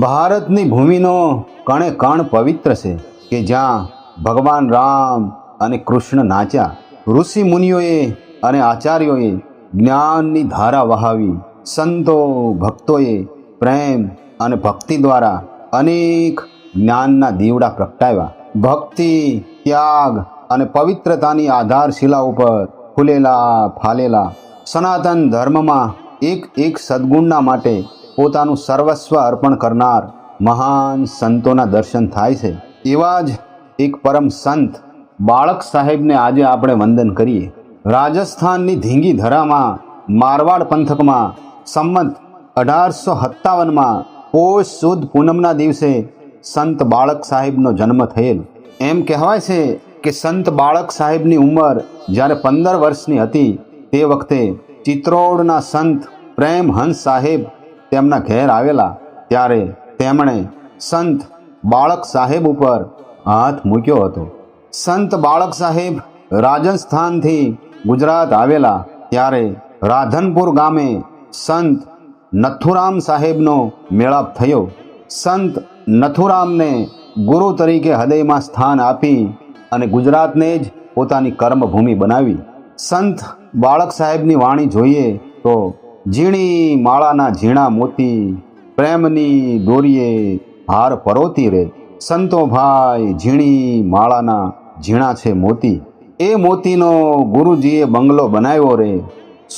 ભારતની ભૂમિનો કણે કણ પવિત્ર છે કે જ્યાં ભગવાન રામ અને કૃષ્ણ નાચ્યા. ઋષિ મુનિઓએ અને આચાર્યોએ જ્ઞાનની ધારા વહાવી. સંતો, ભક્તોએ પ્રેમ અને ભક્તિ દ્વારા અનેક જ્ઞાનના દીવડા પ્રગટાવ્યા. ભક્તિ, ત્યાગ અને પવિત્રતાની આધારશિલા ઉપર ફૂલેલા, ફાલેલા સનાતન ધર્મમાં એક એક સદગુણના માટે પોતાનું સર્વસ્વ અર્પણ કરનાર મહાન સંતોના દર્શન થાય છે. એવા જ એક પરમ સંત બાળક સાહેબને આજે આપણે વંદન કરીએ. રાજસ્થાનની ધીંગી ધરામાં, મારવાડ પંથકમાં, સંમત અઢારસો સત્તાવનમાં, પોષ સુદ પૂનમના દિવસે સંત બાળક સાહેબનો જન્મ થયેલ. એમ કહેવાય છે કે સંત બાળક સાહેબની ઉંમર જ્યારે પંદર વર્ષની હતી, તે વખતે ચિત્રોડના સંત પ્રેમ હંસ સાહેબ તેમના ઘેર આવેલા ત્યારે તેમણે સંત બાળક સાહેબ ઉપર હાથ મૂક્યો હતો. સંત બાળક સાહેબ રાજસ્થાનથી ગુજરાત આવેલા ત્યારે રાધનપુર ગામે સંત નથુરામ સાહેબનો મેળાપ થયો. સંત નથુરામને ગુરુ તરીકે હૃદયમાં સ્થાન આપી અને ગુજરાતને જ પોતાની કર્મભૂમિ બનાવી. સંત બાળક સાહેબની વાણી જોઈએ તો ઝીણી માળાના ઝીણા મોતી પ્રેમની દોરીએ હાર પરોતી રે. સંતો ભાઈ, ઝીણી માળાના ઝીણા છે મોતી. એ મોતીનો ગુરુજીએ બંગલો બનાવ્યો રે.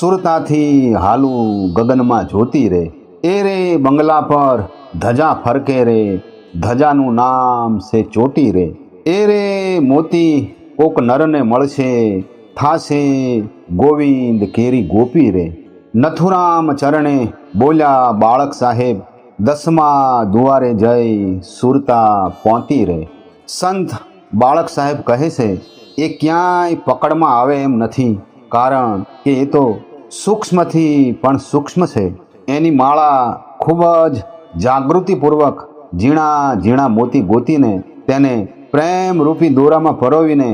સુરતાથી હાલું ગગનમાં જોતી રે. એ રે બંગલા પર ધજા ફરકે રે. ધજાનું નામ છે ચોટી રે. એ રે મોતી કોક નરને મળશે. થાશે ગોવિંદ કેરી ગોપી રે. નથુરામ ચરણે બોલ્યા, બાળક સાહેબ, દસમા દુવારે જઈ સુરતા પહોંચી રે. સંત બાળક સાહેબ કહે છે, એ ક્યાંય પકડમાં આવે એમ નથી, કારણ કે એ તો સૂક્ષ્મથી પણ સૂક્ષ્મ છે. એની માળા ખૂબ જ જાગૃતિપૂર્વક ઝીણા ઝીણા મોતી ગોતીને તેને પ્રેમરૂપી દોરામાં પરોવીને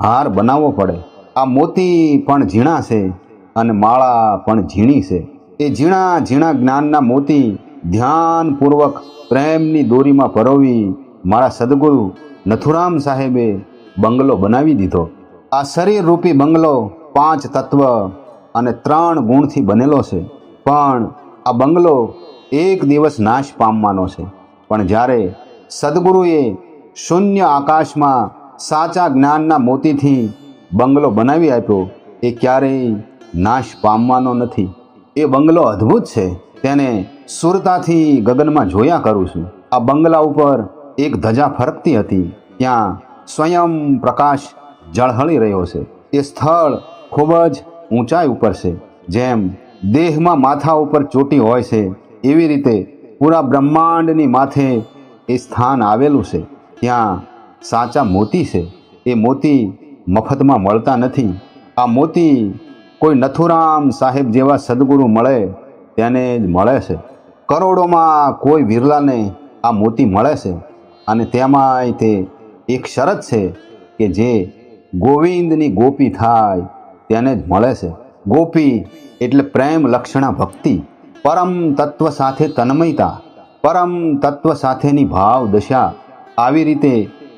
હાર બનાવવો પડે. આ મોતી પણ ઝીણા છે. અને માળા પણ ઝીણી છે. એ ઝીણા ઝીણા જ્ઞાનના મોતી ધ્યાનપૂર્વક પ્રેમની દોરીમાં પરોવી મારા સદગુરુ નથુરામ સાહેબે બંગલો બનાવી દીધો. આ શરીરરૂપી બંગલો પાંચ તત્વ અને ત્રણ ગુણથી બનેલો છે. પણ આ બંગલો એક દિવસ નાશ પામવાનો છે. પણ જ્યારે સદગુરુએ શૂન્ય આકાશમાં સાચા જ્ઞાનના મોતીથી બંગલો બનાવી આપ્યો, એ ક્યારેય નાશ પામવાનો નથી. એ બંગલો અદ્ભુત છે. તેને સુરતાથી ગગનમાં જોયા કરું છું. આ બંગલા ઉપર એક ધજા ફરકતી હતી. ત્યાં સ્વયં પ્રકાશ ઝળહળી રહ્યો છે. એ સ્થળ ખૂબ જ ઊંચાઈ ઉપર છે. જેમ દેહમાં માથા ઉપર ચોટી હોય છે, એવી રીતે પૂરા બ્રહ્માંડની માથે એ સ્થાન આવેલું છે. ત્યાં સાચા મોતી છે. એ મોતી મફતમાં મળતા નથી. આ મોતી કોઈ નથુરામ સાહેબ જેવા સદગુરુ મળે, તેને જ મળે છે. કરોડોમાં કોઈ વિરલાને આ મોતી મળે છે અને તેમાંય તે એક શરત છે કે જે ગોવિંદની ગોપી થાય, તેને જ મળે છે. ગોપી એટલે પ્રેમ લક્ષણા ભક્તિ, પરમ તત્વ સાથે તન્મયતા, પરમ તત્વ સાથેની ભાવ દશા. આવી રીતે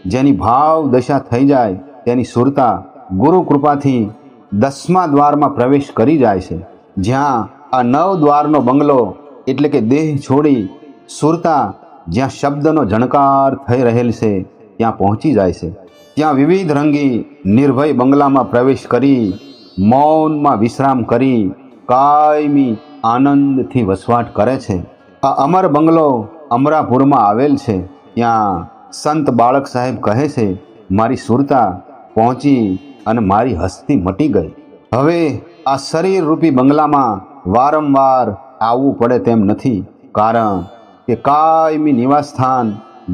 જેની ભાવ દશા થઈ જાય, તેની સુરતા ગુરુ કૃપાથી દસમા દ્વારમાં પ્રવેશ કરી જાય છે. જ્યાં આ નવ દ્વારનો બંગલો એટલે કે દેહ છોડી સુરતા જ્યાં શબ્દનો જણકાર થઈ રહેલ છે, ત્યાં પહોંચી જાય છે. ત્યાં વિવિધ રંગી નિર્ભય બંગલામાં પ્રવેશ કરી મૌનમાં વિશ્રામ કરી કાયમી આનંદથી વસવાટ કરે છે. આ અમર બંગલો અમરાપુરમાં આવેલ છે. ત્યાં સંત બાળક સાહેબ કહે છે, મારી સુરતા પહોંચી અને મારી હસ્તી મટી ગઈ. હવે આ શરીર રૂપી બંગલામાં વારંવાર આવવું પડે તેમ નથી, કારણ કે કાયમી નિવાસસ્થાન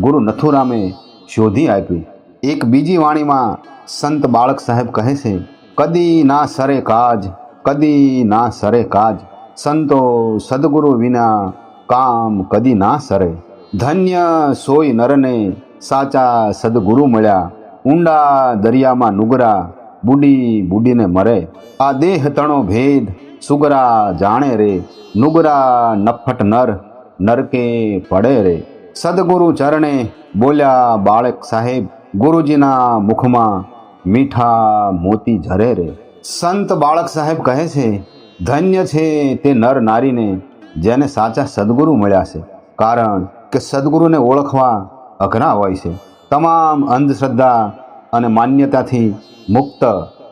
ગુરુ નથુરામે શોધી આપ્યું. એક બીજી વાણીમાં સંત બાળક સાહેબ કહે છે, કદી ના સરે કાજ, કદી ના સરે કાજ. સંતો સદગુરુ વિના કામ કદી ના સરે. ધન્ય સોય નરને સાચા સદગુરુ મળ્યા, ઊંડા દરિયામાં નુગરા બુડી બુડીને મરે. આ દેહ તણો ભેદ, સુગરા જાણે રે. નુગરા નફટ નર, નરકે પડે રે. સદગુરુ ચરણે બોલ્યા બાળક સાહેબ, ગુરુજીના મુખમાં મીઠા મોતી ઝરે રે. સંત બાળક સાહેબ કહે છે, ધન્ય છે તે નર નારીને જેને સાચા સદગુરુ મળ્યા છે. કારણ કે સદગુરુને ઓળખવા અઘરા હોય છે. તમામ અંધશ્રદ્ધા અને માન્યતાથી મુક્ત.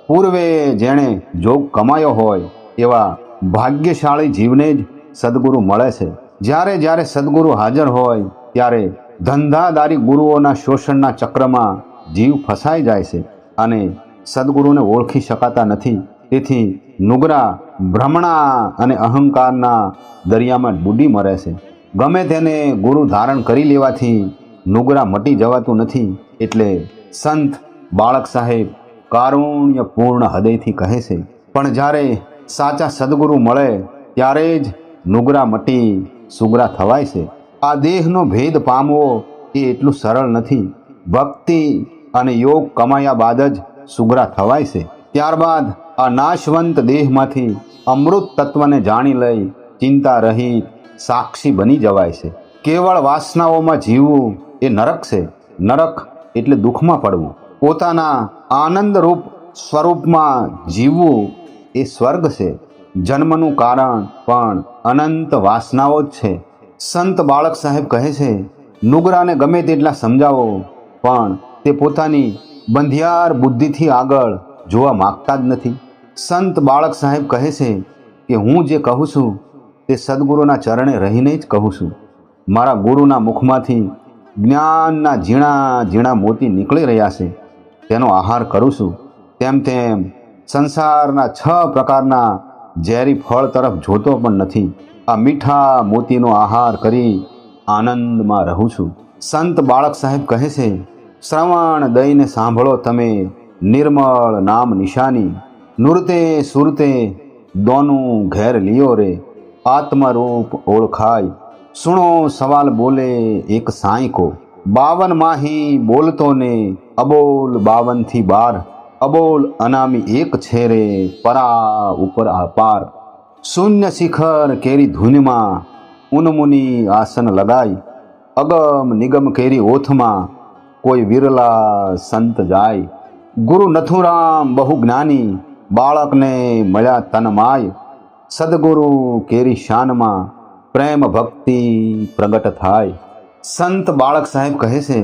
પૂર્વે જેણે જોગ કમાયો હોય એવા ભાગ્યશાળી જીવને જ સદગુરુ મળે છે. જ્યારે જ્યારે સદગુરુ હાજર હોય ત્યારે ધંધાદારી ગુરુઓના શોષણના ચક્રમાં જીવ ફસાઈ જાય છે અને સદગુરુને ઓળખી શકાતા નથી. તેથી નુગરા, ભ્રમણા અને અહંકારના દરિયામાં ડૂબી મરે છે. ગમે તેને ગુરુ ધારણ કરી લેવાથી નુગરા મટી જવાતું નથી. એટલે સંત બાળક સાહેબ કારુણ્યપૂર્ણ હૃદયથી કહે છે, પણ જ્યારે સાચા સદગુરુ મળે, ત્યારે જ નુગરા મટી સુગરા થવાય છે. આ દેહનો ભેદ પામવો એ એટલું સરળ નથી. ભક્તિ અને યોગ કમાયા બાદ જ સુગરા થવાય છે. ત્યારબાદ આ નાશવંત દેહમાંથી અમૃત તત્વને જાણી લઈ ચિંતા રહિત સાક્ષી બની જવાય છે. કેવળ વાસનાઓમાં જીવવું એ નરક છે. નરક એટલે દુઃખમાં પડવું. પોતાના આનંદરૂપ સ્વરૂપમાં જીવવું એ સ્વર્ગ છે. જન્મનું કારણ પણ અનંત વાસનાઓ જ છે. સંત બાળક સાહેબ કહે છે, નુગરાને ગમે તેટલા સમજાવો, પણ તે પોતાની બંધિયાર બુદ્ધિથી આગળ જોવા માગતા જ નથી. સંત બાળક સાહેબ કહે છે કે, હું જે કહું છું તે સદગુરુના ચરણે રહીને જ કહું છું. મારા ગુરુના મુખમાંથી જ્ઞાનના ઝીણા ઝીણા મોતી નીકળી રહ્યા છે. તેનો આહાર કરું છું. તેમ તેમ સંસારના છ પ્રકારના ઝેરી ફળ તરફ જોતો પણ નથી. આ મીઠા મોતીનો આહાર કરી આનંદમાં રહું છું. સંત બાળક સાહેબ કહે છે, શ્રવણ દઈને સાંભળો તમે નિર્મળ નામ નિશાની. નૃતે સુરતે દોનું ઘેર લિયો રે. આત્મરૂપ ઓળખાય. સુણો સવાલ બોલે એક સાંઈ કો બાવન માહી બોલતો અબોલ બાવનથી બાર. અબોલ અનામી એક છે રે, પરા ઉપર અપાર. શૂન્ય શિખર કેરી ધૂનમાં, ઉનમુની આસન લગાઈ. અગમ નિગમ કેરી ઓથમાં, કોઈ વિરલા સંત જાય. ગુરુ નથુરામ બહુ જ્ઞાની, બાળકને મળ્યા તનમાય સદગુરુ કેરી શાનમાં, પ્રેમ ભક્તિ પ્રગટ થાય. સંત બાળક સાહેબ કહે છે,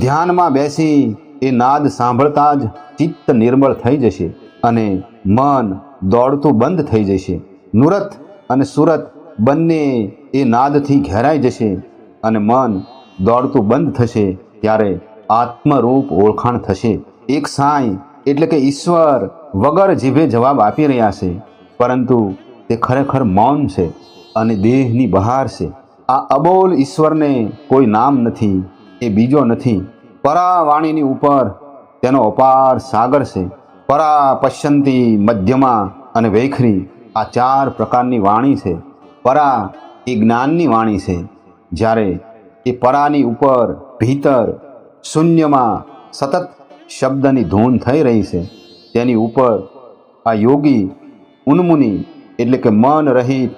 ધ્યાનમાં બેસી એ નાદ સાંભળતા જ ચિત્ત નિર્મળ થઈ જશે અને મન દોડતું બંધ થઈ જશે. નુરત અને સુરત બંને એ નાદથી ઘેરાઈ જશે અને મન દોડતું બંધ થશે ત્યારે આત્મરૂપ ઓળખાણ થશે. એક સાંઈ એટલે કે ઈશ્વર વગર જીભે જવાબ આપી રહ્યા છે, પરંતુ તે ખરેખર મૌન છે અને દેહની બહાર છે. આ અબોલ ઈશ્વરને કોઈ નામ નથી, એ બીજો નથી. પરાવાણીની ઉપર તેનો અપાર સાગર છે. પરા પશ્યંતી મધ્યમાં અને વૈખરી આ ચાર પ્રકારની વાણી છે. પરા એ જ્ઞાનની વાણી છે. જ્યારે એ પરાની ઉપર ભીતર શૂન્યમાં સતત શબ્દની ધૂન થઈ રહી છે. તેની ઉપર આ યોગી ઉન્મુનિ એટલે કે મન રહિત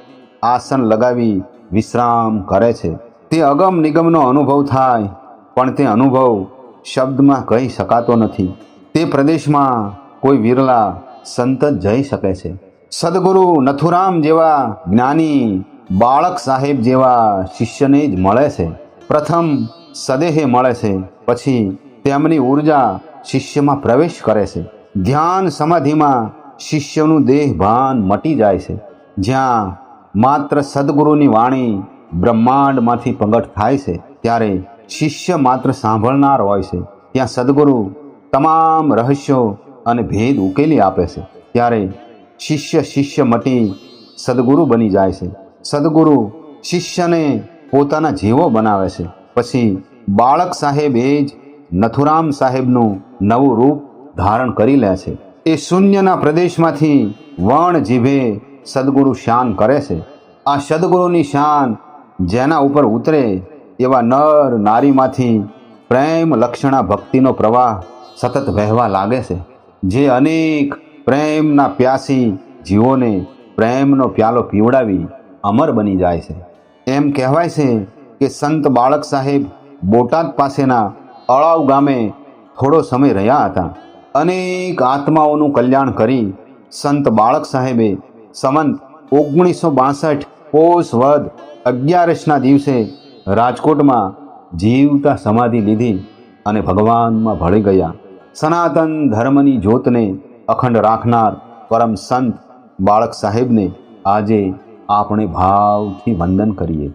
આસન લગાવી વિશ્રામ કરે છે. તે અગમ નિગમનો અનુભવ થાય, પણ તે અનુભવ શબ્દમાં કહી શકાતો નથી. તે પ્રદેશમાં કોઈ વિરલા સંત જઈ શકે છે. સદગુરુ નથુરામ જેવા જ્ઞાની બાળક સાહેબ જેવા શિષ્યને જ મળે છે. પ્રથમ સદેહે મળે છે, પછી તેમની ઊર્જા શિષ્યમાં પ્રવેશ કરે છે. ધ્યાન સમાધિમાં શિષ્યનું દેહ ભાન મટી જાય છે. જ્યાં માત્ર સદગુરુની વાણી બ્રહ્માંડમાંથી પ્રગટ થાય છે, ત્યારે શિષ્ય માત્ર સાંભળનાર હોય છે. ત્યાં સદગુરુ તમામ રહસ્યો અને ભેદ ઉકેલી આપે છે. ત્યારે શિષ્ય શિષ્ય મટી સદગુરુ બની જાય છે. સદગુરુ શિષ્યને પોતાના જેવો બનાવે છે. પછી બાળક સાહેબ એ જ નથુરામ સાહેબનું નવું રૂપ ધારણ કરી લે છે. એ શૂન્યના પ્રદેશમાંથી વણ જીભે સદગુરુ શાન કરે છે. આ સદગુરુની શાન જેના ઉપર ઉતરે એવા નર નારીમાંથી પ્રેમ લક્ષણા ભક્તિનો પ્રવાહ સતત વહેવા લાગે છે. જે અનેક પ્રેમના પ્યાસી જીવોને પ્રેમનો પ્યાલો પીવડાવી અમર બની જાય છે. એમ કહેવાય છે કે સંત બાળક સાહેબ બોટાદ પાસેના અળાવ ગામે થોડો સમય રહ્યા હતા. અનેક આત્માઓનું કલ્યાણ કરી સંત બાળક સાહેબે સંમત ઓગણીસો બાસઠ પોષ વદ અગિયારસના દિવસે રાજકોટમાં જીવતા સમાધિ લીધી અને ભગવાનમાં ભળી ગયા. સનાતન ધર્મની જ્યોતને અખંડ રાખનાર પરમ સંત બાળક સાહેબને આજે આપણે ભાવથી વંદન કરીએ.